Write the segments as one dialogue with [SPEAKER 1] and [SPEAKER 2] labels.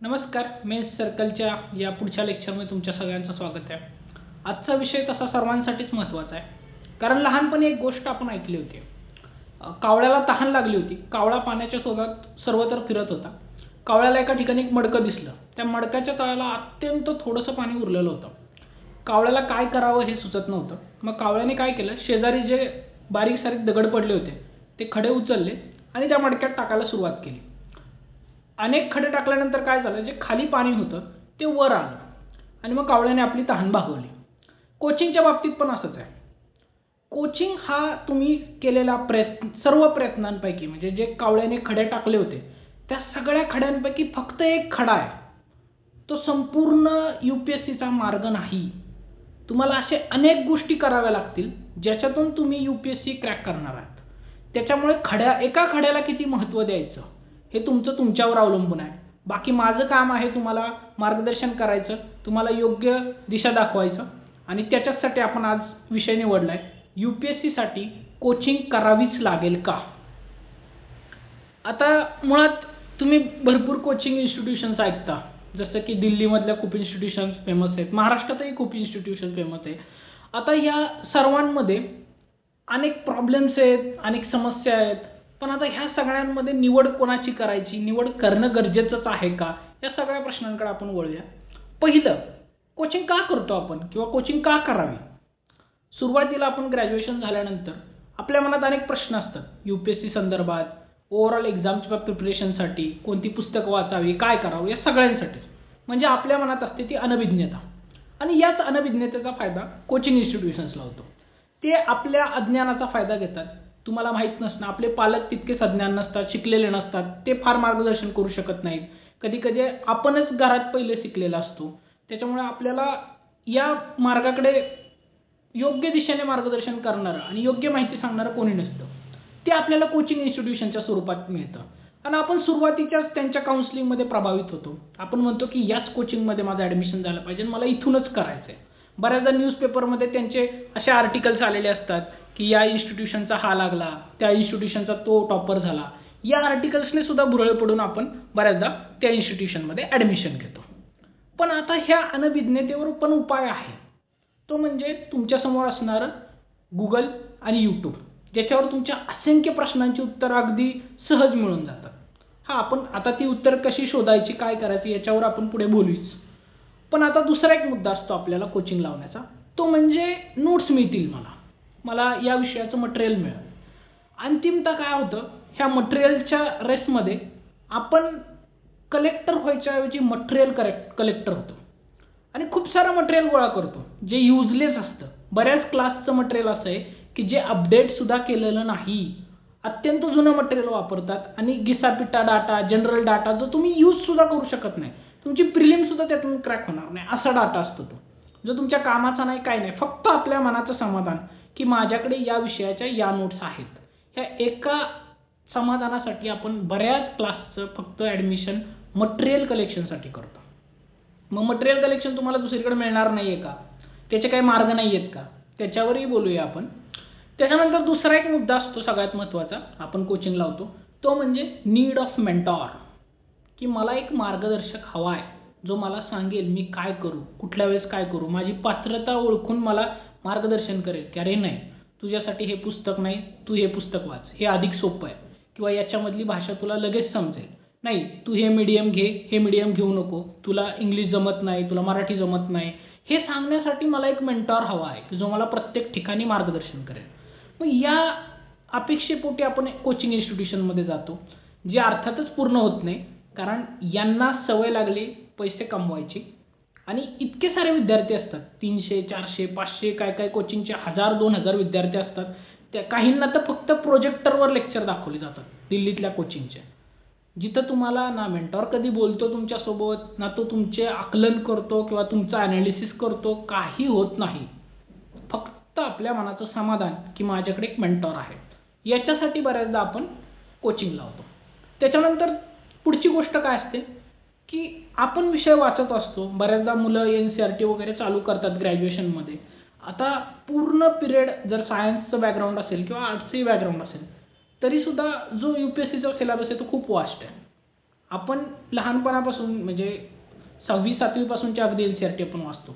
[SPEAKER 1] नमस्कार मेन्स सर्कलच्या या पुढच्या लेक्चरमध्ये तुमच्या सगळ्यांचं स्वागत आहे. आजचा विषय तसा सर्वांसाठीच महत्त्वाचा आहे. कारण लहानपणी एक गोष्ट आपण ऐकली होती. कावळ्याला तहान लागली होती. कावळा पाण्याच्या शोधात सर्वत्र फिरत होता. कावळ्याला एका ठिकाणी एक मडकं दिसलं. त्या मडक्याच्या तळाला अत्यंत थोडंसं पाणी उरलेलं होतं. कावळ्याला काय करावं हे सुचत नव्हतं. मग कावळ्याने काय केलं? शेजारी जे बारीक सारीक दगड पडले होते ते खडे उचलले आणि त्या मडक्यात टाकायला सुरुवात केली. अनेक खडे टाकल्यानंतर काय झालं? जे खाली पाणी होतं ते वर आलं. आणि मग कावळ्याने आपली तहान भागवली. कोचिंगच्या बाबतीत पण असंच आहे. कोचिंग हा तुम्ही केलेला प्रयत्न सर्व प्रयत्नांपैकी म्हणजे जे कावळ्याने खडे टाकले होते त्या सगळ्या खड्यांपैकी फक्त एक खडा आहे. तो संपूर्ण यू पी एस सीचा मार्ग नाही. तुम्हाला असे अनेक गोष्टी कराव्या लागतील ज्याच्यातून तुम्ही U P S C crack करणार आहात. त्याच्यामुळे खड्या एका खड्याला किती महत्त्व द्यायचं? हे तुमचं तुमच्यावर अवलंबून आहे. बाकी माझं काम आहे तुम्हाला मार्गदर्शन करायचं तुम्हाला योग्य दिशा दाखवायचं आणि त्याच्याचसाठी आपण आज विषय निवडला आहे यू पी एस सीसाठी कोचिंग करावीच लागेल का? आता मुळात तुम्ही भरपूर कोचिंग इन्स्टिट्यूशन्स ऐकता. जसं की दिल्लीमधल्या खूप इन्स्टिट्यूशन्स फेमस आहेत. महाराष्ट्रातही खूप इन्स्टिट्यूशन फेमस आहे आता या सर्वांमध्ये अनेक प्रॉब्लेम्स आहेत अनेक समस्या आहेत. पण आता ह्या सगळ्यांमध्ये निवड कोणाची करायची? निवड करणं गरजेचंच आहे का? या सगळ्या प्रश्नांकडे आपण वळूया. पहिलं कोचिंग का करतो आपण? किंवा कोचिंग का करावी? सुरुवातीला आपण ग्रॅज्युएशन झाल्यानंतर आपल्या मनात अनेक प्रश्न असतात. यू पी एस सी संदर्भात ओव्हरऑल एक्झामच्या प्रिपरेशनसाठी कोणती पुस्तकं वाचावी काय करावं या सगळ्यांसाठी. म्हणजे आपल्या मनात असते ती अनभिज्ञता. आणि याच अनभिज्ञतेचा फायदा कोचिंग इन्स्टिट्यूशन्सला होतो. ते आपल्या अज्ञानाचा फायदा घेतात. तुम्हाला माहीत नसणं आपले पालक तितके सज्ञान नसतात शिकलेले नसतात ते फार मार्गदर्शन करू शकत नाहीत. कधी कधी आपणच घरात पहिले शिकलेला असतो. त्याच्यामुळे आपल्याला या मार्गाकडे योग्य दिशेने मार्गदर्शन करणारं आणि योग्य माहिती सांगणारं कोणी नसतं. ते आपल्याला कोचिंग इन्स्टिट्यूशनच्या स्वरूपात मिळतं. आणि आपण सुरुवातीच्याच त्यांच्या काउन्सिलिंगमध्ये प्रभावित होतो. आपण म्हणतो की याच कोचिंगमध्ये माझं ॲडमिशन झालं पाहिजे मला इथूनच करायचं आहे बऱ्याचदा न्यूजपेपरमध्ये त्यांचे असे आर्टिकल्स आलेले असतात. की या इन्स्टिट्यूशनचा हा लागला त्या इन्स्टिट्यूशनचा तो टॉपर झाला. या आर्टिकल्सने सुद्धा भुरळ पडून आपण बऱ्याचदा त्या इन्स्टिट्यूशनमध्ये ॲडमिशन घेतो. पण आता ह्या अनभिज्ञतेवर पण उपाय आहे. तो म्हणजे तुमच्यासमोर असणारं गुगल आणि यूट्यूब ज्याच्यावर तुमच्या असंख्य प्रश्नांची उत्तरं अगदी सहज मिळून जातात. हा आपण आता ती उत्तर कशी शोधायची काय करायची याच्यावर आपण पुढे बोलूच. पण आता दुसरा एक मुद्दा असतो आपल्याला कोचिंग लावण्याचा. तो म्हणजे नोट्स मिळतील मला. मला या विषयाचं मटेरियल मिळेल. अंतिमतः काय होतं ह्या मटेरियलच्या रेसमध्ये आपण कलेक्टर व्हायच्या ऐवजी मटेरियल करेक्ट कलेक्टर होतो. आणि खूप सारं मटेरियल गोळा करतो जे युजलेस असतं. बऱ्याच क्लासचं मटेरियल असं आहे की जे अपडेटसुद्धा केलेलं नाही. अत्यंत जुनं मटेरियल वापरतात आणि गिसापिटा डाटा जनरल डाटा जो तुम्ही यूजसुद्धा करू शकत नाही. तुमची प्रिलिमसुद्धा त्यातून क्रॅक होणार नाही. असा डाटा असतो तो. जो तुमच्या कामाचा नाही काय नाही. फक्त आपल्या मनाचं समाधान की माझ्याकडे या विषयाच्या या नोट्स आहेत. ह्या एका समाधानासाठी आपण बऱ्याच क्लासचं फक्त ॲडमिशन मटेरियल कलेक्शनसाठी करतो. मग मटेरियल कलेक्शन तुम्हाला दुसरीकडे मिळणार नाही आहे का? त्याचे काही मार्ग नाही आहेत का? त्याच्यावरही बोलूया आपण. त्याच्यानंतर दुसरा एक मुद्दा असतो सगळ्यात महत्त्वाचा आपण कोचिंग लावतो तो म्हणजे नीड ऑफ मेंटॉर की मला एक मार्गदर्शक हवा आहे. जो मला सांगेल मी काय करू कुठल्या वेळेस काय करू माझी पात्रता ओळखून मला मार्गदर्शन करेल की अरे नाही तुझ्यासाठी हे पुस्तक नाही तू हे पुस्तक वाच. हे अधिक सोपं आहे. किंवा याच्यामधली भाषा तुला लगेच समजेल. नाही तू हे मीडियम घे हे मीडियम घेऊ नको. तुला इंग्लिश जमत नाही तुला मराठी जमत नाही. हे सांगण्यासाठी मला एक मेंटॉर हवा आहे की जो मला प्रत्येक ठिकाणी मार्गदर्शन करेल. मग या अपेक्षेपोटी आपण कोचिंग इन्स्टिट्यूशनमध्ये जातो जे अर्थातच पूर्ण होत नाही. कारण यांना सवय लागली पैसे कमवायची. आणि इतके सारे विद्यार्थी असतात. तीनशे चारशे पाचशे काय काय कोचिंगचे हजार दोन हजार विद्यार्थी असतात. त्या काहींना तर फक्त प्रोजेक्टरवर लेक्चर दाखवले जातात. दिल्लीतल्या कोचिंगच्या जिथं तुम्हाला ना मेंटॉर कधी बोलतो तुमच्यासोबत ना तो तुमचे आकलन करतो किंवा तुमचं ॲनालिसिस करतो काही होत नाही. फक्त आपल्या मनाचं समाधान की माझ्याकडे एक मेंटॉर आहे याच्यासाठी बऱ्याचदा आपण कोचिंग लावतो. त्याच्यानंतर पुढची गोष्ट काय असते? की आपण विषय वाचत असतो. बऱ्याचदा मुलं एन सी आर टी वगैरे चालू करतात ग्रॅज्युएशनमध्ये आता पूर्ण पिरियड जर सायन्सचं बॅकग्राऊंड असेल किंवा आर्ट्सचंही बॅकग्राऊंड असेल तरीसुद्धा जो यू पी एस सीचा सिलेबस आहे तो खूप वास्ट आहे. आपण लहानपणापासून म्हणजे सहावी सातवीपासूनच्या अगदी एन सी आर टी आपण वाचतो.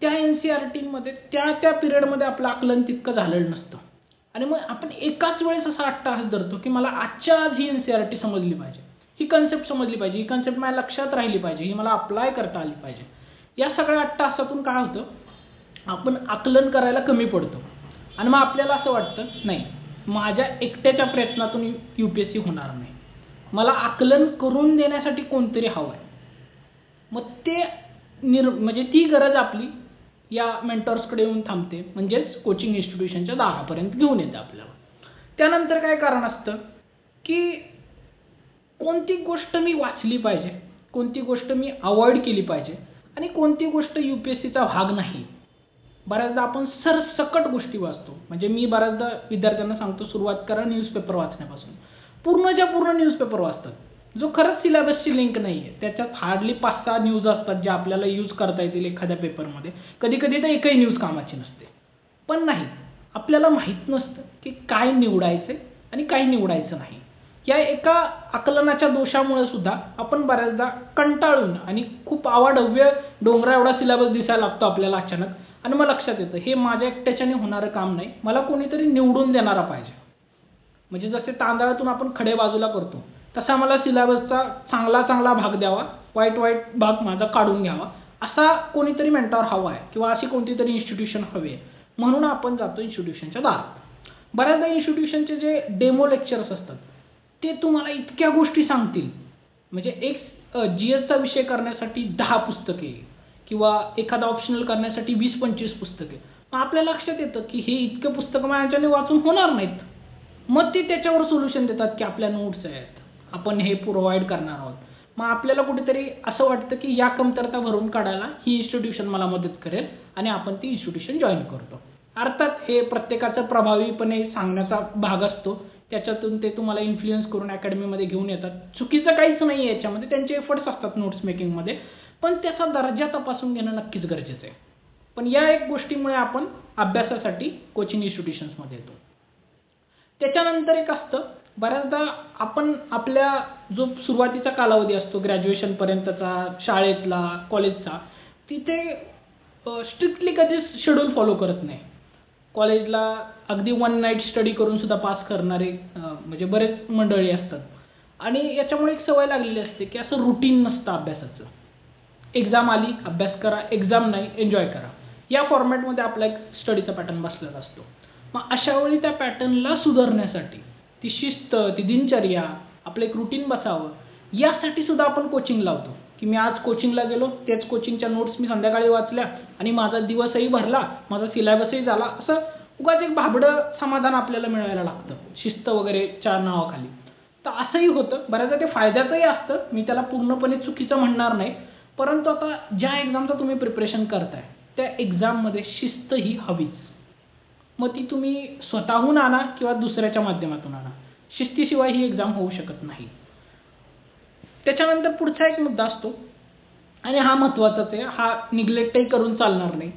[SPEAKER 1] त्या एन सी आर टीमध्ये त्या त्या पिरियडमध्ये आपलं आकलन तितकं झालेलं नसतं. आणि मग आपण एकाच वेळेस असा आठ तास धरतो की मला आजच्या आज ही एन सी आर टी समजली पाहिजे. ही कन्सेप्ट समजली पाहिजे ही कन्सेप्ट माझ्या लक्षात राहिली पाहिजे ही मला अप्लाय करता आली पाहिजे या सगळ्या अट्टाहासातून काय होतं आपण आकलन करायला कमी पडतो आणि मग आपल्याला असं वाटतं नाही माझ्या एकट्याच्या प्रयत्नातून यू पी एस सी होणार नाही मला आकलन करून देण्यासाठी कोणतरी हवं आहे मग ते निर म्हणजे ती गरज आपली या मेंटॉर्सकडे येऊन थांबते म्हणजेच कोचिंग इन्स्टिट्यूशनच्या दारापर्यंत घेऊन येते आपल्याला त्यानंतर काय कारण असतं की कोणती गोष्ट मी वाचली पाहिजे कोणती गोष्ट मी अवॉइड केली पाहिजे आणि कोणती गोष्ट यू पी एस सीचा भाग नाही. बऱ्याचदा आपण सरसकट गोष्टी वाचतो. म्हणजे मी बऱ्याचदा विद्यार्थ्यांना सांगतो सुरुवात करा न्यूजपेपर वाचण्यापासून. पूर्णच्या पूर्ण न्यूजपेपर वाचतात. जो खरंच सिलेबसची लिंक नाही आहे त्याच्यात हार्डली पाच सहा न्यूज असतात ज्या आपल्याला यूज करता येतील एखाद्या पेपरमध्ये कधी कधी तर एकही न्यूज कामाची नसते. पण नाही आपल्याला माहीत नसतं की काय निवडायचं आणि काय निवडायचं नाही. या एका आकलनाच्या दोषामुळे सुद्धा आपण बऱ्याचदा कंटाळून आणि खूप आवाढव्य डोंगरा एवढा सिलेबस दिसायला लागतो आपल्याला अचानक. आणि मग लक्षात येतं हे माझ्या एकट्याच्याने होणारं काम नाही. मला कोणीतरी निवडून देणारा पाहिजे. म्हणजे जसे तांदळातून आपण खडे बाजूला करतो तसा मला सिलेबसचा चांगला चांगला भाग द्यावा वाईट वाईट भाग माझा काढून घ्यावा असा कोणीतरी मेंटॉर हवा आहे किंवा अशी कोणती तरी इन्स्टिट्यूशन हवी आहे. म्हणून आपण जातो इन्स्टिट्यूशनच्या दारात. बऱ्याचदा इन्स्टिट्यूशनचे जे डेमो लेक्चर्स असतात ते तुम्हाला इतक्या गोष्टी सांगतील. म्हणजे एक जी एसचा विषय करण्यासाठी दहा पुस्तके किंवा एखादा ऑप्शनल करण्यासाठी वीस पंचवीस पुस्तके. मग आपल्या लक्षात येतं की हे इतकं पुस्तकं माझ्याने वाचून होणार नाहीत. मग ते त्याच्यावर सोल्युशन देतात की आपल्या नोट्स आहेत. आपण हे प्रोव्हाइड करणार आहोत. मग आपल्याला कुठेतरी असं वाटतं की या कमतरता भरून काढायला ही इन्स्टिट्यूशन मला मदत करेल आणि आपण ती इन्स्टिट्यूशन जॉईन करतो. अर्थात हे प्रत्येकाचा प्रभावीपणे सांगण्याचा भाग असतो. त्याच्यातून ते तुम्हाला इन्फ्लुएन्स करून अकॅडमीमध्ये घेऊन येतात. चुकीचं काहीच नाही आहे याच्यामध्ये. त्यांचे एफर्ट्स असतात नोट्स मेकिंगमध्ये पण त्याचा दर्जा तपासून घेणं नक्कीच गरजेचं आहे. पण या एक गोष्टीमुळे आपण अभ्यासासाठी कोचिंग इन्स्टिट्यूशन्समध्ये येतो. त्याच्यानंतर एक असतं बऱ्याचदा आपण आपल्या जो सुरुवातीचा कालावधी असतो ग्रॅज्युएशनपर्यंतचा शाळेतला कॉलेजचा तिथे स्ट्रिक्टली कधीच शेड्यूल फॉलो करत नाही. कॉलेजला अगदी वन नाईट स्टडी करून सुद्धा पास करणारे म्हणजे बरेच मंडळी असतात. आणि याच्यामुळे एक सवय लागलेली असते की असं रुटीन नसतं अभ्यासाचं. एक्झाम आली अभ्यास करा. एक्झाम नाही एन्जॉय करा. या फॉर्मॅटमध्ये आपला एक स्टडीचा पॅटर्न बसलेला असतो. मग अशा वेळी त्या पॅटर्नला सुधारण्यासाठी ती शिस्त ती दिनचर्या आपलं एक रुटीन बसावं यासाठी सुद्धा आपण कोचिंग लावतो. की मी आज कोचिंगला गेलो तेच कोचिंगच्या नोट्स मी संध्याकाळी वाचल्या आणि माझा दिवसही भरला माझा सिलेबसही झाला. असं उगाच एक भाबडं समाधान आपल्याला मिळायला लागतं शिस्त वगैरेच्या नावाखाली. तर असंही होतं. बऱ्याचदा ते फायद्याचंही असतं. मी त्याला पूर्णपणे चुकीचं म्हणणार नाही. परंतु आता ज्या एक्झामचं तुम्ही प्रिपरेशन करताय त्या एक्झाममध्ये शिस्त ही हवीच. मग ती तुम्ही स्वतःहून आणा किंवा दुसऱ्याच्या माध्यमातून आणा. शिस्तीशिवाय ही एक्झाम होऊ शकत नाही. त्याच्यानंतर पुढचा एक मुद्दा असतो. आणि हा महत्त्वाचाच आहे हा निग्लेक्टही करून चालणार नाही.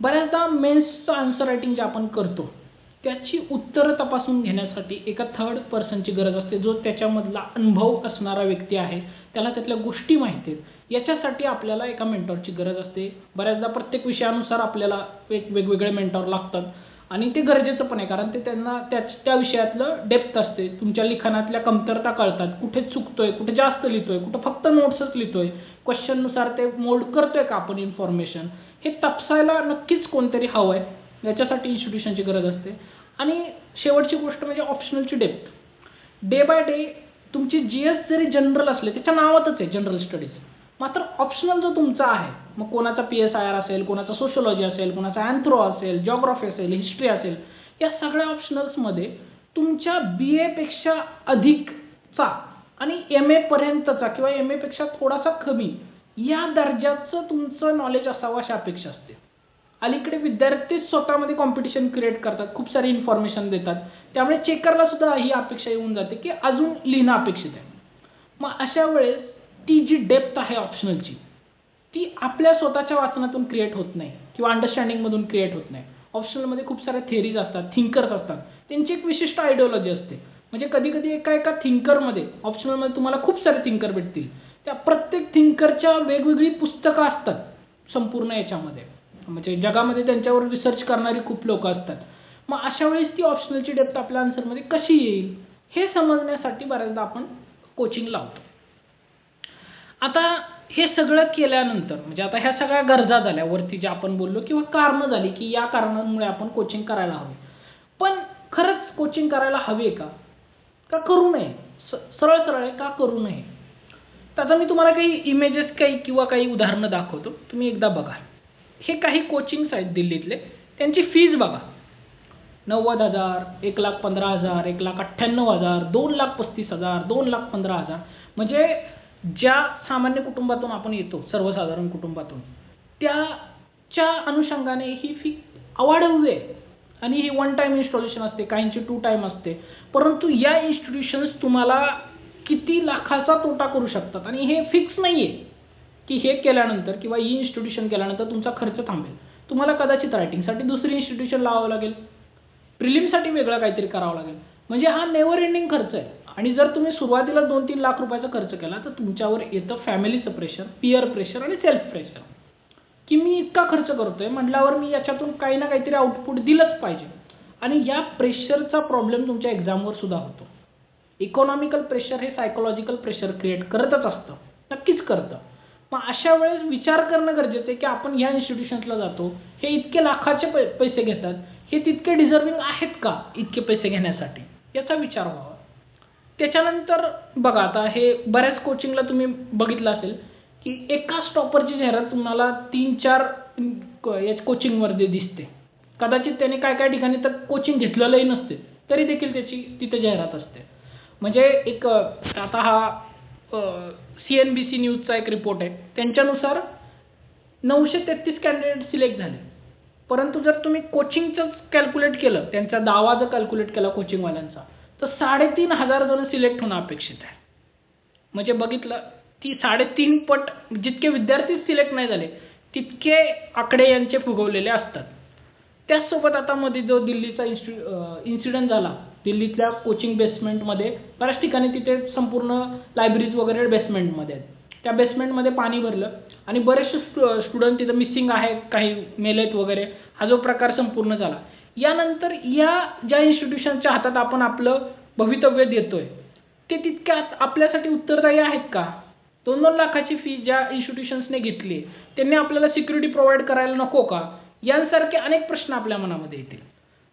[SPEAKER 1] बऱ्याचदा मेन्सचं आन्सर रायटिंग जे आपण करतो त्याची उत्तरं तपासून घेण्यासाठी एका थर्ड पर्सनची गरज असते जो त्याच्यामधला अनुभव असणारा व्यक्ती आहे त्याला त्यातल्या गोष्टी माहिती आहेत. याच्यासाठी आपल्याला एका मेंटॉरची गरज असते. बऱ्याचदा प्रत्येक विषयानुसार आपल्याला एक वेगवेगळे मेंटॉर लागतात. आणि ते गरजेचं पण आहे कारण ते त्यांना त्याच त्या विषयातलं डेप्थ असते. तुमच्या लिखाणातल्या कमतरता कळतात. कुठे चुकतोय कुठे जास्त लिहितोय कुठं फक्त नोट्सच लिहितोय क्वेश्चननुसार ते मोल्ड करतोय का आपण इन्फॉर्मेशन हे तपासायला नक्कीच कोणतरी हवं आहे याच्यासाठी इन्स्टिट्यूशनची गरज असते. आणि शेवटची गोष्ट म्हणजे ऑप्शनलची डेप्थ डे बाय डे तुमची जी एस जरी जनरल असले त्याच्या नावातच आहे जनरल स्टडीज मात्र ऑप्शनल जो तुमचा आहे मग कोणाचा पी एस आय आर असेल कोणाचा सोशोलॉजी असेल कोणाचा अँथ्रो असेल जॉग्राफी असेल हिस्ट्री असेल या सगळ्या ऑप्शनल्समध्ये तुमच्या बी एपेक्षा अधिकचा आणि एम एपर्यंतचा किंवा एम एपेक्षा थोडासा कमी या दर्जाचं तुमचं नॉलेज असावं अशी अपेक्षा असते. अलीकडे विद्यार्थी स्वतःमध्ये कॉम्पिटिशन क्रिएट करतात खूप सारी इन्फॉर्मेशन देतात. त्यामुळे चेकरला सुद्धा ही अपेक्षा येऊन जाते की अजून लिहिणं अपेक्षित आहे. मग अशा वेळेस ती जी डेप्थ आहे ऑप्शनलची ती आपल्या स्वतःच्या वाचनातून क्रिएट होत नाही किंवा अंडरस्टँडिंगमधून क्रिएट होत नाही. ऑप्शनलमध्ये खूप साऱ्या थेरीज असतात थिंकर्स असतात. त्यांची एक विशिष्ट आयडिओलॉजी असते. म्हणजे कधी कधी एका एका थिंकरमध्ये ऑप्शनलमध्ये तुम्हाला खूप सारे थिंकर भेटतील. त्या प्रत्येक थिंकरच्या वेगवेगळी पुस्तकं असतात संपूर्ण याच्यामध्ये. म्हणजे जगामध्ये त्यांच्यावर रिसर्च करणारी खूप लोक असतात. मग अशा वेळेस ती ऑप्शनलची डेप्थ आपल्या आन्सरमध्ये कशी येईल हे समजण्यासाठी बऱ्याचदा आपण कोचिंग लावतो. आता हे सगळं केल्यानंतर म्हणजे आता ह्या सगळ्या गरजा झाल्या वरती जे आपण बोललो किंवा कारणं झाली की या कारणांमुळे आपण कोचिंग करायला हवे. पण खरंच कोचिंग करायला हवे का? का करू नये? सरळ सरळ का करू नये? तर आता मी तुम्हाला काही इमेजेस काही किंवा काही उदाहरणं दाखवतो. तुम्ही एकदा बघा. हे काही कोचिंग्स आहेत दिल्लीतले. त्यांची फीज बघा. नव्वद हजार एक लाख पंधरा हजार एक लाख अठ्ठ्याण्णव हजार दोन लाख पस्तीस हजार दोन लाख पंधरा हजार. म्हणजे ज्या सामान्य कुटुंबातून आपण येतो सर्वसाधारण कुटुंबातून त्याच्या अनुषंगाने ही फी अवाढव्य आहे. आणि ही वन टाईम इन्स्टॉलेशन असते काहींची टू टाईम असते. परंतु या इन्स्टिट्यूशन्स तुम्हाला किती लाखाचा तोटा करू शकतात. आणि हे फिक्स नाही आहे की हे केल्यानंतर किंवा ही इन्स्टिट्यूशन केल्यानंतर तुमचा खर्च थांबेल. तुम्हाला कदाचित रायटिंगसाठी दुसरी इन्स्टिट्यूशन लावावं लागेल. प्रिलिमसाठी वेगळं काहीतरी करावं लागेल. म्हणजे हा नेवर एंडिंग खर्च आहे. आणि जर तुम्ही सुरुवातीला दोन तीन लाख रुपयाचा खर्च केला तर तुमच्यावर येतं फॅमिलीचं प्रेशर पिअर प्रेशर आणि सेल्फ प्रेशर की मी इतका खर्च करतोय म्हटल्यावर मी याच्यातून काही ना काहीतरी आउटपुट दिलंच पाहिजे. आणि या प्रेशरचा प्रॉब्लेम तुमच्या एक्झामवर सुद्धा होतो. इकॉनॉमिकल प्रेशर हे सायकोलॉजिकल प्रेशर क्रिएट करतच असतं. नक्कीच करतं. मग अशा वेळेस विचार करणं गरजेचं आहे की आपण ह्या इन्स्टिट्यूशन्सला जातो हे इतके लाखाचे पै पैसे घेतात हे तितके डिझर्विंग आहेत का इतके पैसे घेण्यासाठी? याचा विचार व्हावा. त्याच्यानंतर बघा आता हे बऱ्याच कोचिंगला तुम्ही बघितलं असेल की एका स्टॉपरची जाहिरात तुम्हाला तीन चार या कोचिंगमध्ये दिसते. कदाचित त्याने काय काय ठिकाणी तर कोचिंग घेतलेलंही नसते तरी देखील त्याची तिथे जाहिरात असते. म्हणजे एक आता हा सी एन बी सी न्यूजचा एक रिपोर्ट आहे. त्यांच्यानुसार नऊशे तेहतीस कॅन्डिडेट सिलेक्ट झाले. परंतु जर तुम्ही कोचिंगचंच कॅल्क्युलेट केलं त्यांचा दावा जर कॅल्क्युलेट केला कोचिंगवाल्यांचा तर साडेतीन हजार जण सिलेक्ट होणं अपेक्षित आहे. म्हणजे बघितलं ती साडेतीन पट जितके विद्यार्थी सिलेक्ट नाही झाले तितके आकडे यांचे फुगवलेले असतात. त्याचसोबत आता मध्ये जो दिल्लीचा इन्स्टि इन्सिडंट झाला दिल्लीतल्या कोचिंग बेसमेंटमध्ये बऱ्याच ठिकाणी तिथे संपूर्ण लायब्ररीज वगैरे बेसमेंटमध्ये आहेत. त्या बेसमेंटमध्ये पाणी भरलं आणि बरेचसे स्टुडंट तिथं मिसिंग आहेत काही मेलेत वगैरे. हा जो प्रकार संपूर्ण झाला यानंतर या ज्या इन्स्टिट्यूशनच्या हातात आपण आपलं भवितव्य देतोय ते तितक्यात आपल्यासाठी उत्तरदायी आहेत का? दोन दोन लाखाची फी ज्या इन्स्टिट्यूशन्सने घेतली त्यांनी आपल्याला सिक्युरिटी प्रोव्हाइड करायला नको का? यांसारखे अनेक प्रश्न आपल्या मनामध्ये येतील.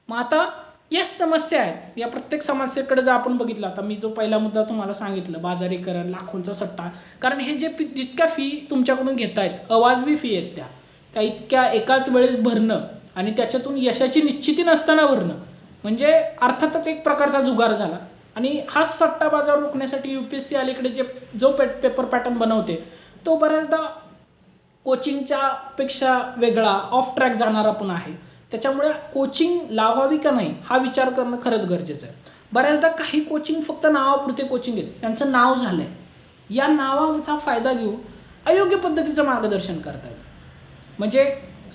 [SPEAKER 1] मग आता या समस्या आहेत. या प्रत्येक समस्येकडे जर आपण बघितलं आता मी जो पहिला मुद्दा तुम्हाला सांगितलं बाजारीकरण लाखोंचा सट्टा कारण हे जे जितक्या फी तुमच्याकडून घेत आहेत अवाजवी फी आहेत त्या. त्या इतक्या एकाच वेळेस भरणं आणि त्याच्यातून यशाची निश्चिती नसताना वरणं. म्हणजे अर्थातच एक प्रकारचा जुगार झाला. आणि हाच सट्टा बाजार रोखण्यासाठी यू पी एस सी अलीकडे जे जो पे पेपर पॅटर्न बनवते तो बऱ्याचदा कोचिंगच्या पेक्षा वेगळा ऑफ ट्रॅक जाणारा पण आहे. त्याच्यामुळे कोचिंग लावावी का नाही हा विचार करणं खरंच गरजेचं आहे. बऱ्याचदा काही कोचिंग फक्त नावापुरते कोचिंग आहेत. त्यांचं नाव झालं आहे या नावाचा फायदा घेऊन अयोग्य पद्धतीचं मार्गदर्शन करतात म्हणजे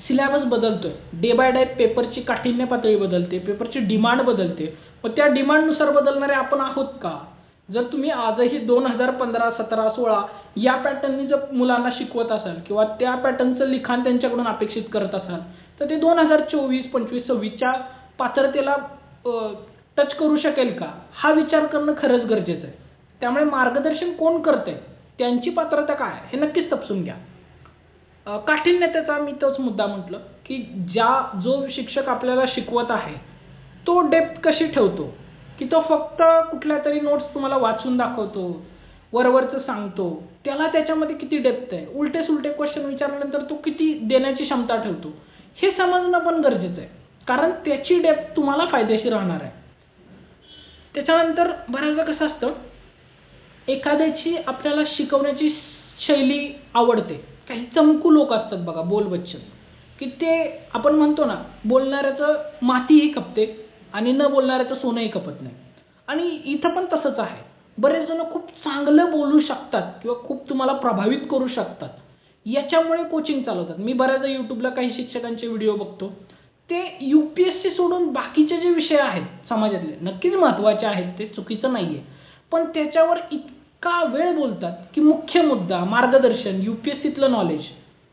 [SPEAKER 1] सिलॅबस बदलतोय. डे बाय डे पेपरची काठिण्य पातळी बदलते पेपरची डिमांड बदलते. मग त्या डिमांडनुसार बदलणारे आपण आहोत का? जर तुम्ही आजही दोन हजार पंधरा सतरा सोळा या पॅटर्ननी जर मुलांना शिकवत असाल किंवा त्या पॅटर्नचं लिखाण त्यांच्याकडून अपेक्षित करत असाल तर ते दोन हजार चोवीस पंचवीस सव्वीसच्या पात्रतेला टच करू शकेल का? हा विचार करणं खरंच गरजेचं आहे. त्यामुळे मार्गदर्शन कोण करतंय? त्यांची पात्रता काय हे नक्कीच तपसून घ्या. काठिण्यतेचा मी तोच मुद्दा म्हटलं की ज्या जो शिक्षक आपल्याला शिकवत आहे तो डेप्थ कशी ठेवतो? की तो फक्त कुठल्या तरी नोट्स तुम्हाला वाचून दाखवतो वरवरचं सांगतो त्याला त्याच्यामध्ये किती डेप्थ आहे? उलटे सुलटे क्वेश्चन विचारल्यानंतर तो किती देण्याची क्षमता ठेवतो? हे समजणं पण गरजेचं आहे. कारण त्याची डेप्थ तुम्हाला फायदेशीर राहणार आहे. त्याच्यानंतर बऱ्याचदा कसं असतं एखाद्याची आपल्याला शिकवण्याची शैली आवडते. काही चमकू लोक असतात बघा बोलबच्चन की ते आपण म्हणतो ना बोलणाऱ्याचं मातीही खपते आणि न बोलणाऱ्याचं सोनंही खपत नाही. आणि इथं पण तसंच आहे. बरेच जण खूप चांगलं बोलू शकतात किंवा खूप तुम्हाला प्रभावित करू शकतात. याच्यामुळे कोचिंग चालवतात. मी बऱ्याचदा यूट्यूबला काही शिक्षकांचे व्हिडिओ बघतो. ते यू पी एस सी सोडून बाकीचे जे विषय आहेत समाजातले नक्कीच महत्त्वाचे आहेत ते चुकीचं नाही आहे पण त्याच्यावर इतका वेळ बोलतात की मुख्य मुद्दा मार्गदर्शन यू पी एस सीतलं नॉलेज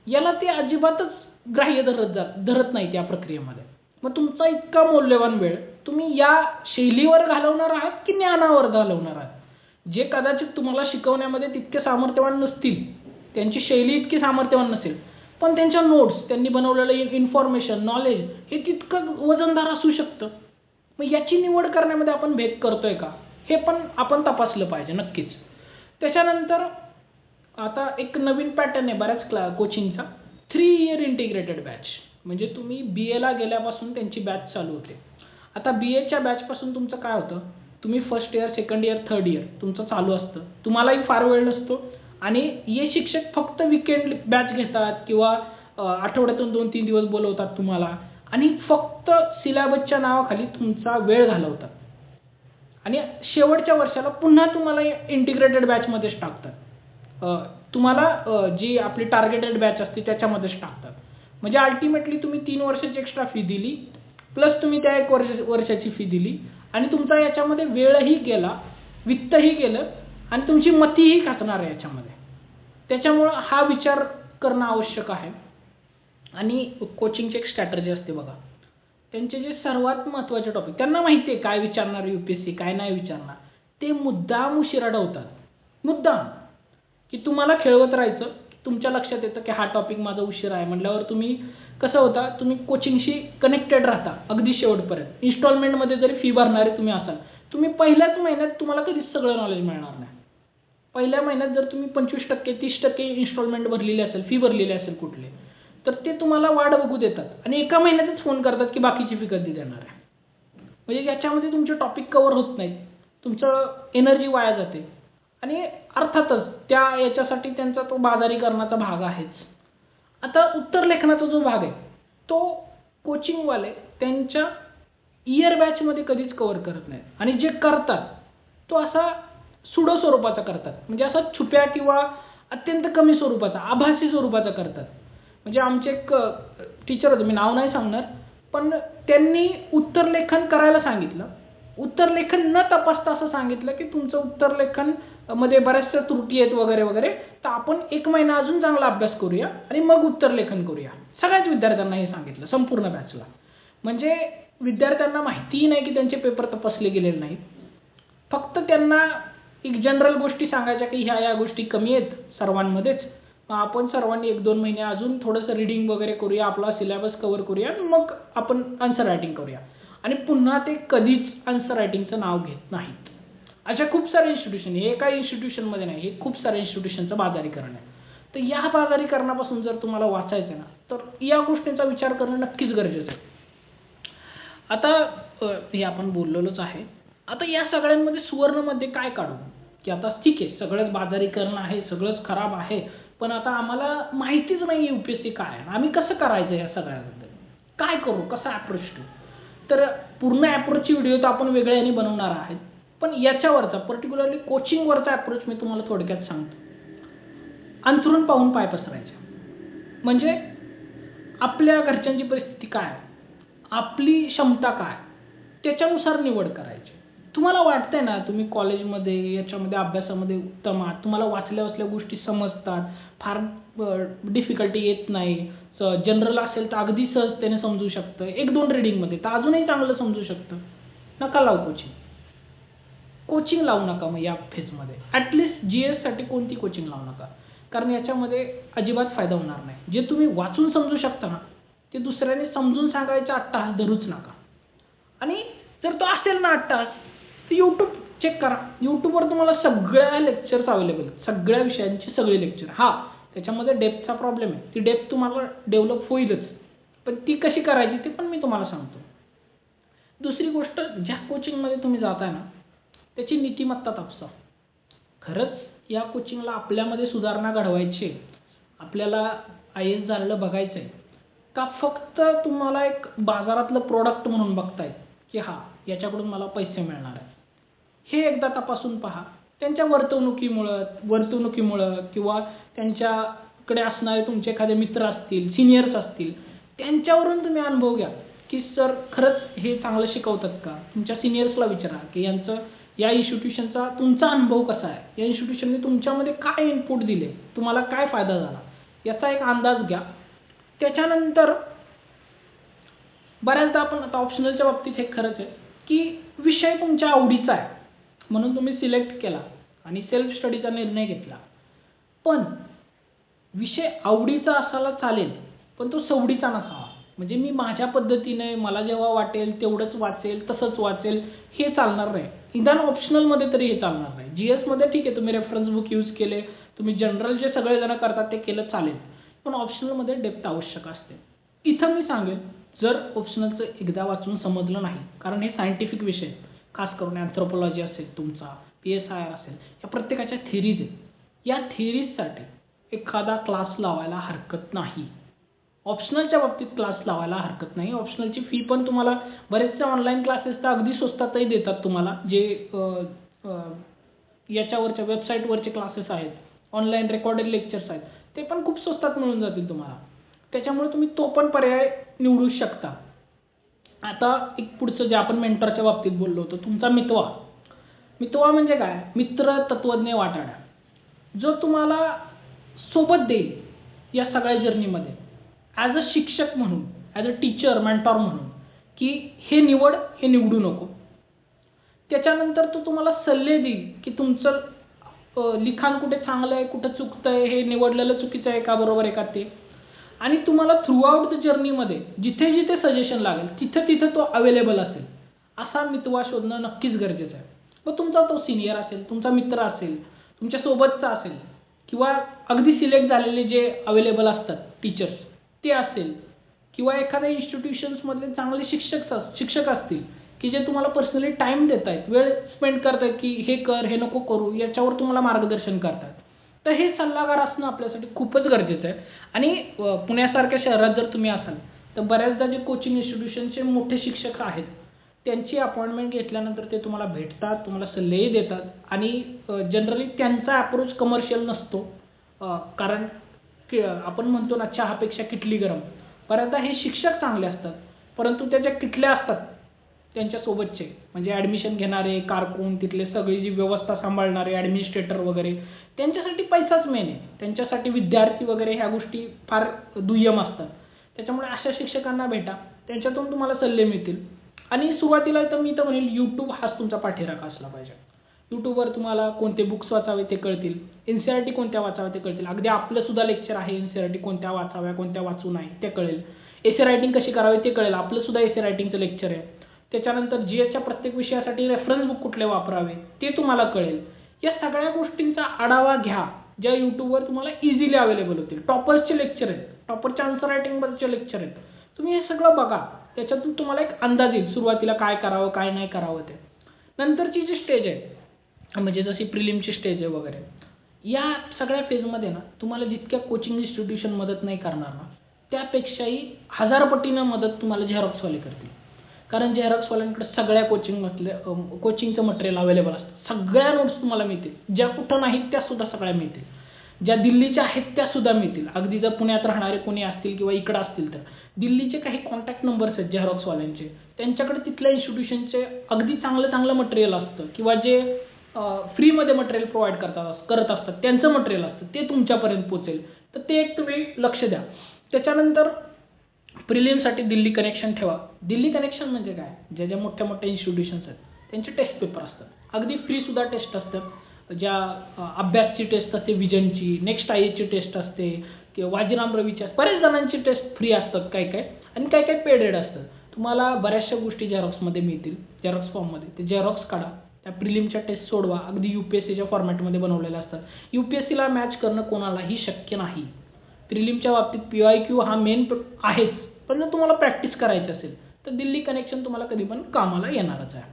[SPEAKER 1] याला ते अजिबातच ग्राह्य धरत जात धरत नाही त्या प्रक्रियेमध्ये. मग तुमचा इतका मौल्यवान वेळ तुम्ही या शैलीवर घालवणार आहात की ज्ञानावर घालवणार आहात? जे कदाचित तुम्हाला शिकवण्यामध्ये तितके सामर्थ्यवान नसतील त्यांची शैली इतकी सामर्थ्यवान नसेल पण त्यांच्या नोट्स त्यांनी बनवलेलं इन्फॉर्मेशन नॉलेज हे तितकं वजनदार असू शकतं. मग याची निवड करण्यामध्ये आपण भेद करतोय का? हे पण आपण तपासलं पाहिजे नक्कीच. त्याच्यानंतर आता एक नवीन पॅटर्न आहे बऱ्याच क्ला कोचिंगचा थ्री इयर इंटिग्रेटेड बॅच म्हणजे तुम्ही बी एला गेल्यापासून त्यांची बॅच चालू होते. आता बी एच्या बॅचपासून तुमचं काय होतं? तुम्ही first year second year third year तुमचं चालू असतं. तुम्हालाही फार वेळ नसतो. आणि हे शिक्षक फक्त विकेंड बॅच घेतात किंवा आठवड्यातून दोन तीन दिवस बोलवतात तुम्हाला. आणि फक्त सिलेबसच्या नावाखाली तुमचा वेळ घालवतात. आणि शेवटच्या वर्षाला पुन्हा तुम्हाला इंटिग्रेटेड बॅचमध्येच टाकतात. तुम्हाला जी आपली टार्गेटेड बॅच असते त्याच्यामध्येच टाकतात. म्हणजे अल्टिमेटली तुम्ही तीन वर्षाची एक्स्ट्रा फी दिली प्लस तुम्ही त्या एक वर्ष वर्षाची फी दिली आणि तुमचा याच्यामध्ये वेळही गेला वित्तही गेलं आणि तुमची मतीही खातणार आहे याच्यामध्ये. त्याच्यामुळं हा विचार करणं आवश्यक आहे. आणि कोचिंगची एक स्ट्रॅटर्जी असते बघा. त्यांचे जे सर्वात महत्त्वाचे टॉपिक त्यांना माहिती आहे काय विचारणार यू पी एस सी काय नाही विचारणार. ते मुद्दाम उशिरा डवतात. मुद्दाम. की तुम्हाला खेळवत राहायचं तुमच्या लक्षात येतं की हा टॉपिक माझा उशिरा आहे म्हटल्यावर तुम्ही कसं होता तुम्ही कोचिंगशी कनेक्टेड राहता अगदी शेवटपर्यंत. इन्स्टॉलमेंटमध्ये जरी फी भरणारे तुम्ही असाल तुम्ही पहिल्याच महिन्यात तुम्हाला कधीच सगळं नॉलेज मिळणार नाही. पहिल्या महिन्यात जर तुम्ही पंचवीस टक्के तीस टक्के इन्स्टॉलमेंट भरलेली असेल फी भरलेली असेल कुठली तर ते तुम्हाला वाढ बघू देतात. आणि एका महिन्यातच फोन करतात की बाकीची फी कधी देणार आहे. म्हणजे याच्यामध्ये तुमचे टॉपिक कवर होत नाहीत. तुमचं एनर्जी वाया जाते. आणि अर्थातच त्या याच्यासाठी त्यांचा तो बाजारीकरणाचा भाग आहेच. आता उत्तर लेखनाचा जो भाग आहे तो कोचिंगवाले त्यांच्या इयर बॅचमध्ये कधीच कवर करत नाहीत. आणि जे करतात तो असा सुडो स्वरूपाचा करतात. म्हणजे असा छुप्या किंवा अत्यंत कमी स्वरूपाचा आभासी स्वरूपाचा करतात. म्हणजे आमचे एक टीचर होते. मी नाव नाही सांगणार पण त्यांनी उत्तरलेखन करायला सांगितलं. उत्तरलेखन न तपासता असं सांगितलं की तुमचं उत्तरलेखनमध्ये बऱ्याचशा त्रुटी आहेत वगैरे वगैरे. तर आपण एक महिना अजून चांगला अभ्यास करूया आणि मग उत्तरलेखन करूया. सगळ्याच विद्यार्थ्यांना हे सांगितलं संपूर्ण बॅचला म्हणजे विद्यार्थ्यांना माहितीही नाही की त्यांचे पेपर तपासले गेलेले नाहीत. फक्त त्यांना एक जनरल गोष्टी सांगायच्या की ह्या या गोष्टी कमी आहेत सर्वांमध्येच. आपण सर्वांनी एक दोन महिने अजून थोडंसं रिडिंग वगैरे करूया आपला सिलेबस कव्हर करूया मग आपण आन्सर रायटिंग करूया. आणि पुन्हा ते कधीच आन्सर रायटिंगचं नाव घेत नाहीत. अशा खूप सारे इन्स्टिट्यूशन हे एका इन्स्टिट्यूशनमध्ये नाही. हे खूप साऱ्या इन्स्टिट्यूशनचं बाजारीकरण आहे. तर या बाजारीकरणापासून जर तुम्हाला वाचायचं आहे ना तर या गोष्टींचा विचार करणं नक्कीच गरजेचं आहे. आता हे आपण बोललेलोच आहे. आता या सगळ्यांमध्ये सुवर्णमध्ये काय काढू? की आता ठीक आहे सगळंच बाजारीकरण आहे सगळंच खराब आहे. पण आता आम्हाला माहितीच नाही यू पी एस सी काय आहे. आम्ही कसं करायचं या सगळ्याबद्दल? काय करू? कसं अप्रोच ठेवू तर पूर्ण अप्रोचची व्हिडिओ तर आपण वेगळ्याने बनवणार आहेत. पण याच्यावरचा पर्टिक्युलरली कोचिंगवरचा अप्रोच मी तुम्हाला थोडक्यात सांगतो. अंथरून पाहून पाय पसरायचे. म्हणजे आपल्या घरच्यांची परिस्थिती काय? आपली क्षमता काय? त्याच्यानुसार निवड करायची. तुम्हाला वाटतंय ना तुम्ही कॉलेजमध्ये याच्यामध्ये अभ्यासामध्ये उत्तम आहात. तुम्हाला वाचल्या वाचल्या गोष्टी समजतात. फार डिफिकल्टी येत नाही. जनरल असेल तर अगदी सहजतेने समजू शकतं. एक दोन रिडिंगमध्ये तर अजूनही चांगलं समजू शकतं. नका लावू कोचिंग कोचिंग लावू नका मग या फेजमध्ये ॲटलिस्ट जी एससाठी कोणती कोचिंग लावू नका. कारण याच्यामध्ये अजिबात फायदा होणार नाही. जे तुम्ही वाचून समजू शकता ना ते दुसऱ्याने समजून सांगायचा आठ धरूच नका. आणि जर तो असेल ना आठ तर यूट्यूब चेक करा. यूट्यूबवर तुम्हाला सगळ्या लेक्चर्स अवेलेबल आहेत. सगळ्या विषयांचे सगळे लेक्चर हा त्याच्यामध्ये डेपचा प्रॉब्लेम आहे. ती डेप तुम्हाला डेव्हलप होईलच. पण ती कशी करायची ते पण मी तुम्हाला सांगतो. दुसरी गोष्ट ज्या कोचिंगमध्ये तुम्ही जाताय ना त्याची नीतिमत्ता तापसा. खरंच या कोचिंगला आपल्यामध्ये सुधारणा घडवायची आहे. आपल्याला आय एस झालेलं बघायचं आहे. का फक्त तुम्हाला एक बाजारातलं प्रोडक्ट म्हणून बघताय? की हा याच्याकडून मला पैसे मिळणार आहे हे एकदा तपासून पहा. त्यांच्या वर्तवणुकीमुळं वर्तवणुकीमुळं किंवा त्यांच्याकडे असणारे तुमचे एखादे मित्र असतील सिनियर्स असतील त्यांच्यावरून तुम्ही अनुभव घ्या की सर खरंच हे चांगलं शिकवतात का? तुमच्या सिनियर्सला विचारा की यांचं या इन्स्टिट्यूशनचा तुमचा अनुभव कसा आहे? या इन्स्टिट्यूशनने तुमच्यामध्ये काय इनपुट दिले? तुम्हाला काय फायदा झाला? याचा एक अंदाज घ्या. त्याच्यानंतर बऱ्याचदा आपण आता ऑप्शनलच्या बाबतीत हे खरंच आहे की विषय तुमच्या आवडीचा आहे. म्हणून तुम्ही सिलेक्ट केला आणि सेल्फ स्टडीचा निर्णय घेतला. पण विषय आवडीचा असायला चालेल पण तो सवडीचा नसावा. म्हणजे मी माझ्या पद्धतीने मला जेव्हा वाटेल तेवढंच वाचेल तसंच वाचेल हे चालणार नाही. निदान ऑप्शनलमध्ये तरी हे चालणार नाही. जी एसमध्ये ठीक आहे तुम्ही रेफरन्स बुक यूज केले तुम्ही जनरल जे सगळेजण करतात ते केलं चालेल. पण ऑप्शनलमध्ये डेप्थ आवश्यक असते. इथं मी सांगेन जर ऑप्शनलचं एकदा वाचून समजलं नाही कारण हे सायंटिफिक विषय खास करून अँथ्रोपॉलॉजी असेल तुमचा पी एस आय आर असेल या प्रत्येकाच्या थेरीज आहेत. या थिरीजसाठी एखादा क्लास लावायला हरकत नाही. ऑप्शनलच्या बाबतीत क्लास लावायला हरकत नाही. ऑप्शनलची फी पण तुम्हाला बरेचसे ऑनलाईन क्लासेस तर अगदी स्वस्तातही देतात तुम्हाला जे याच्यावरच्या वेबसाईटवरचे क्लासेस आहेत ऑनलाईन रेकॉर्डेड लेक्चर्स आहेत ते पण खूप स्वस्तात मिळून जातील तुम्हाला. त्याच्यामुळे तुम्ही तो पण पर्याय निवडू शकता. आता एक पुढचं जे आपण मेंटरच्या बाबतीत बोललो होतो तुमचा मितवा. मितवा म्हणजे काय? मित्र तत्वज्ञ वाटाडा जो तुम्हाला सोबत देईल या सगळ्या जर्नीमध्ये ॲज अ शिक्षक म्हणून ॲज अ टीचर मेंटॉर म्हणून की हे निवड हे निवडू नको. त्याच्यानंतर तो तुम्हाला सल्ले देईल की तुमचं लिखाण कुठे चांगलं आहे कुठं चुकतं आहे हे निवडलेलं चुकीचं आहे का? बरोबर आहे का ते? आणि तुम्हाला थ्रूआउट द जर्नीमध्ये जिथे जिथे सजेशन लागेल तिथं तिथं तो अवेलेबल असेल. असा मितवा शोधणं नक्कीच गरजेचं आहे. मग तुमचा तो सिनियर असेल तुमचा मित्र असेल तुमच्या सोबतचा असेल किंवा अगदी सिलेक्ट झालेले जे अवेलेबल असतात टीचर्स ते असेल किंवा एखाद्या इन्स्टिट्यूशन्समधले चांगले शिक्षक शिक्षक असतील की जे तुम्हाला पर्सनली टाईम देत आहेत वेळ स्पेंड करतायत की हे कर हे नको करू याच्यावर तुम्हाला मार्गदर्शन करतात. तर हे सल्लागार असणं आपल्यासाठी खूपच गरजेचं आहे. आणि पुण्यासारख्या शहरात जर तुम्ही असाल तर बऱ्याचदा जे कोचिंग इन्स्टिट्यूशनचे मोठे शिक्षक आहेत त्यांची अपॉइंटमेंट घेतल्यानंतर ते तुम्हाला भेटतात तुम्हाला सल्लेही देतात. आणि जनरली त्यांचा अप्रोच कमर्शियल नसतो. कारण की आपण म्हणतो ना चहापेक्षा किटली गरम. बऱ्याचदा हे शिक्षक चांगले असतात परंतु त्या ज्या किटल्या असतात त्यांच्यासोबतचे. म्हणजे ॲडमिशन घेणारे कारकून तिथले सगळी जी व्यवस्था सांभाळणारे ॲडमिनिस्ट्रेटर वगैरे त्यांच्यासाठी पैसाच मेन आहे. त्यांच्यासाठी विद्यार्थी वगैरे ह्या गोष्टी फार दुय्यम असतात. त्याच्यामुळे अशा शिक्षकांना भेटा. त्यांच्यातून तुम्हाला सल्ले मिळतील. आणि सुरुवातीला तर मी तर म्हणेल यूट्यूब हाच तुमचा पाठीराखा असला पाहिजे. यूट्यूबवर तुम्हाला कोणते बुक्स वाचावे ते कळतील. एन सी आर टी कोणत्या वाचाव्या ते कळतील. अगदी आपलं सुद्धा लेक्चर आहे एन सी आर टी कोणत्या वाचाव्या कोणत्या वाचू नाही ते कळेल. एसे रायटिंग कशी करावी ते कळेल. आपलं सुद्धा एसे रायटिंगचं लेक्चर आहे. त्याच्यानंतर जी एसच्या प्रत्येक विषयासाठी रेफरन्स बुक कुठले वापरावे ते तुम्हाला कळेल. या सगळ्या गोष्टींचा आढावा घ्या ज्या यूट्यूबवर तुम्हाला इझिली अवेलेबल होतील. टॉपर्सचे लेक्चर आहेत. टॉपरच्या आन्सर रायटिंगबद्दलचे लेक्चर आहेत. तुम्ही हे सगळं बघा. त्याच्यातून तुम्हाला एक अंदाज येईल सुरुवातीला काय करावं काय नाही करावं ते. नंतरची जी स्टेज आहे म्हणजे जशी प्रिलिमची स्टेज आहे वगैरे या सगळ्या फेजमध्ये ना तुम्हाला जितक्या कोचिंग इन्स्टिट्यूशन मदत नाही करणार ना त्यापेक्षाही हजार पटीनं मदत तुम्हाला झेरॉक्सवाले करतील. कारण झेरॉक्सवाल्यांकडे सगळ्या कोचिंगमधले कोचिंगचं मटेरियल अवेलेबल असतं. सगळ्या नोट्स तुम्हाला मिळतील. ज्या कुठं नाहीत त्या सुद्धा सगळ्या मिळतील. ज्या दिल्लीच्या आहेत त्या सुद्धा मिळतील. अगदी जर पुण्यात राहणारे कोणी असतील किंवा इकडं असतील तर. दिल्लीचे काही कॉन्टॅक्ट नंबर्स आहेत झेरॉक्सवाल्यांचे त्यांच्याकडे तिथल्या इन्स्टिट्यूशनचे अगदी चांगलं चांगलं मटेरियल असतं. किंवा जे फ्रीमध्ये मटेरियल प्रोव्हाइड करतात करत असतात त्यांचं मटेरियल असतं. ते तुमच्यापर्यंत पोचेल. तर ते एक तुम्ही लक्ष द्या. त्याच्यानंतर प्रिलियमसाठी दिल्ली कनेक्शन ठेवा. दिल्ली कनेक्शन म्हणजे काय? ज्या ज्या मोठ्या मोठ्या इन्स्टिट्यूशन्स आहेत त्यांचे टेस्ट पेपर असतात. अगदी फ्रीसुद्धा टेस्ट असतात. ज्या अभ्यासची टेस्ट असते विजनची नेक्स्ट आय एची टेस्ट असते किंवा वाजीराम रवीच्या बऱ्याच जणांची टेस्ट फ्री असतात काय काय आणि काय काय पेडेड असतात. तुम्हाला बऱ्याचशा गोष्टी झेरॉक्समध्ये मिळतील. झेरॉक्स फॉर्ममध्ये ते झेरॉक्स काढा. त्या प्रिलिमच्या टेस्ट सोडवा. अगदी यू पी एस सीच्या फॉर्मॅटमध्ये बनवलेल्या असतात. यू पी एस सीला मॅच करणं कोणालाही शक्य नाही. प्रिलिमच्या बाबतीत पी आय क्यू हा मेन आहेच. पण जर तुम्हाला प्रॅक्टिस करायची असेल तर दिल्ली कनेक्शन तुम्हाला कधी पण कामाला येणारच आहे.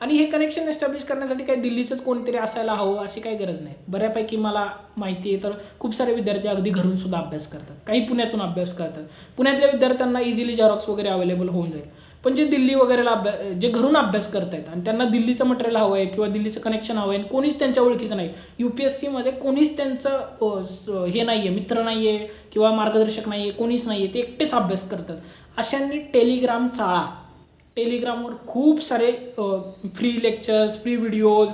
[SPEAKER 1] आणि हे कनेक्शन एस्टॅब्लिश करण्यासाठी काही दिल्लीचंच कोणतरी असायला हवं अशी काही गरज नाही. बऱ्यापैकी मला माहिती आहे तर खूप सारे विद्यार्थी अगदी घरून सुद्धा अभ्यास करतात. काही पुण्यातून अभ्यास करतात. पुण्यातल्या विद्यार्थ्यांना इझिली झेरॉक्स वगैरे अवेलेबल होऊन जाईल. पण जे दिल्ली वगैरेला अभ्यास जे घरून अभ्यास करतायत आणि त्यांना दिल्लीचं मटेरियल हवं आहे किंवा दिल्लीचं कनेक्शन हवं आहे कोणीच त्यांच्या ओळखीचं नाही. यू पी एस सीमध्ये कोणीच त्यांचं हे नाही आहे मित्र नाही आहे किंवा मार्गदर्शक नाही आहे कोणीच नाही आहे ते एकटेच अभ्यास करतात. अशांनी टेलिग्राम चाळा. टेलिग्रामवर खूप सारे free lectures free videos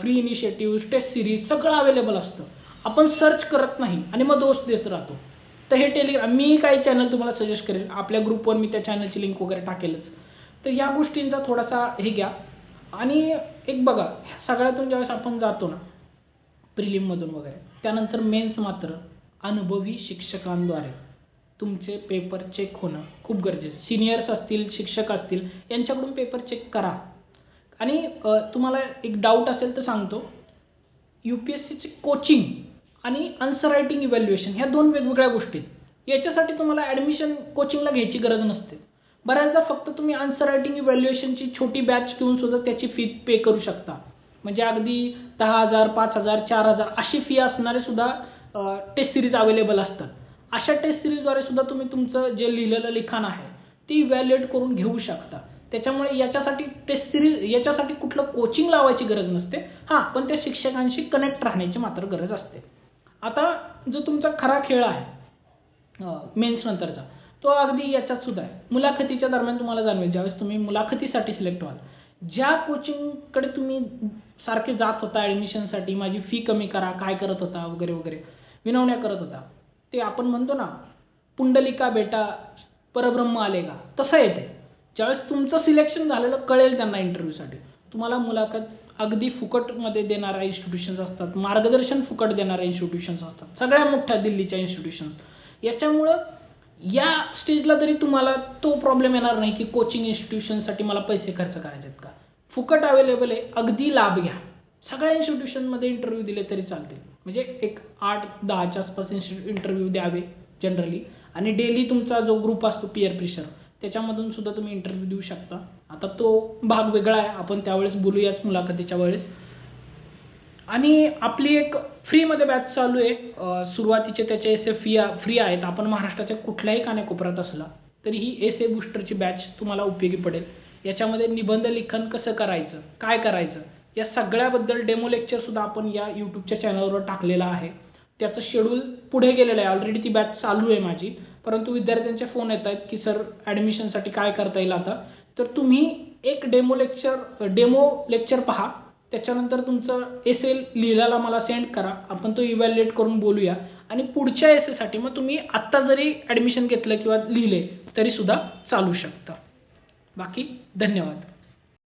[SPEAKER 1] free initiative test series सगळं अवेलेबल असतं. आपण सर्च करत नाही आणि मग दोष देत राहतो. तर हे टेलिग्राम मी काही चॅनल तुम्हाला सजेस्ट करेन. आपल्या ग्रुपवर मी त्या चॅनलची लिंक वगैरे टाकेलच. तर या गोष्टींचा थोडासा हे घ्या. आणि एक बघा सगळ्यातून ज्यावेळेस आपण जातो ना प्रिलिममधून वगैरे त्यानंतर मेन्स मात्र अनुभवी शिक्षकांद्वारे. तुमचे पेपर चेक होणं खूप गरजेचं. सिनियर्स असतील शिक्षक असतील यांच्याकडून पेपर चेक करा. आणि तुम्हाला एक डाऊट असेल तर सांगतो. यू पी एस सीचे कोचिंग आणि आन्सर रायटिंग इव्हॅल्युएशन ह्या दोन वेगवेगळ्या गोष्टी याच्यासाठी तुम्हाला ॲडमिशन कोचिंगला घ्यायची गरज नसते. बऱ्याचदा फक्त तुम्ही आन्सर रायटिंग इव्हॅल्युएशनची छोटी बॅच घेऊन सुद्धा त्याची फी पे करू शकता. म्हणजे अगदी दहा हजार पाच हजार चार हजार अशी फी असणारे सुद्धा टेस्ट सिरीज अवेलेबल असतात. अशा टेस्ट सिरीजद्वारे सुद्धा तुम्ही तुमचं जे लिहिलेलं लिखाण आहे ती इव्हॅल्युएट करून घेऊ शकता. त्याच्यामुळे याच्यासाठी टेस्ट सिरीज याच्यासाठी कुठलं कोचिंग लावायची गरज नसते. हां पण त्या शिक्षकांशी कनेक्ट राहण्याची मात्र गरज असते. आता जो तुमचा खरा खेळ आहे मेन्स नंतरचा तो अगदी याच्यात सुद्धा आहे. मुलाखतीच्या दरम्यान तुम्हाला जाणवेल ज्यावेळेस तुम्ही मुलाखतीसाठी सिलेक्ट व्हाल. ज्या कोचिंगकडे तुम्ही सारखे जात होता ॲडमिशनसाठी माझी फी कमी करा काय करत होता वगैरे वगैरे विनवण्या करत होता ते आपण म्हणतो ना पुंडलिका बेटा परब्रह्म आले का तसं येते ज्यावेळेस तुमचं सिलेक्शन झालेलं कळेल त्यांना इंटरव्ह्यूसाठी तुम्हाला मुलाखत अगदी फुकटमध्ये देणाऱ्या इन्स्टिट्यूशन्स असतात. मार्गदर्शन फुकट देणाऱ्या इन्स्टिट्यूशन्स असतात. सगळ्या मोठ्या दिल्लीच्या इन्स्टिट्यूशन्स याच्यामुळं या स्टेजला तरी तुम्हाला तो प्रॉब्लेम येणार नाही की कोचिंग इन्स्टिट्यूशनसाठी मला पैसे खर्च करायचे आहेत का? फुकट अवेलेबल आहे अगदी लाभ घ्या. सगळ्या इन्स्टिट्यूशनमध्ये इंटरव्ह्यू दिले तरी चालतील. म्हणजे एक आठ दहाच्या आसपास इंटरव्ह्यू द्यावे जनरली आणि डेली तुमचा जो ग्रुप असतो पीअर प्रेशर त्याच्यामधून सुद्धा तुम्ही इंटरव्ह्यू देऊ शकता. आता तो भाग वेगळा आहे. आपण त्यावेळेस बोलूयाच मुलाखतीच्या वेळेस. आणि आपली एक फ्रीमध्ये बॅच चालू आहे. सुरुवातीचे त्याचे एस ए फी फ्री आहेत. आपण महाराष्ट्राच्या कुठल्याही कानेकोपऱ्यात असला तरी ही एस ए बुस्टरची बॅच तुम्हाला उपयोगी पडेल. याच्यामध्ये निबंध लिखाण कसं करायचं काय करायचं या सगळ्याबद्दल डेमो लेक्चरसुद्धा आपण या यूट्यूबच्या चॅनलवर टाकलेलं आहे. त्याचं शेड्यूल पुढे गेलेलं आहे. ऑलरेडी ती बॅच चालू आहे माझी. परंतु विद्यार्थ्यांचे फोन येत आहेत की सर ॲडमिशनसाठी काय करता येईल आता? तर तुम्ही एक डेमो लेक्चर डेमो लेक्चर पहा. त्याच्यानंतर तुमचं एस एल लिहिलेला मला सेंड करा. आपण तो इव्हॅल्युएट करून बोलूया. आणि पुढच्या एस एसाठी मग तुम्ही आत्ता जरी ॲडमिशन घेतलं किंवा लिहिले तरी सुद्धा चालू शकतं. बाकी धन्यवाद.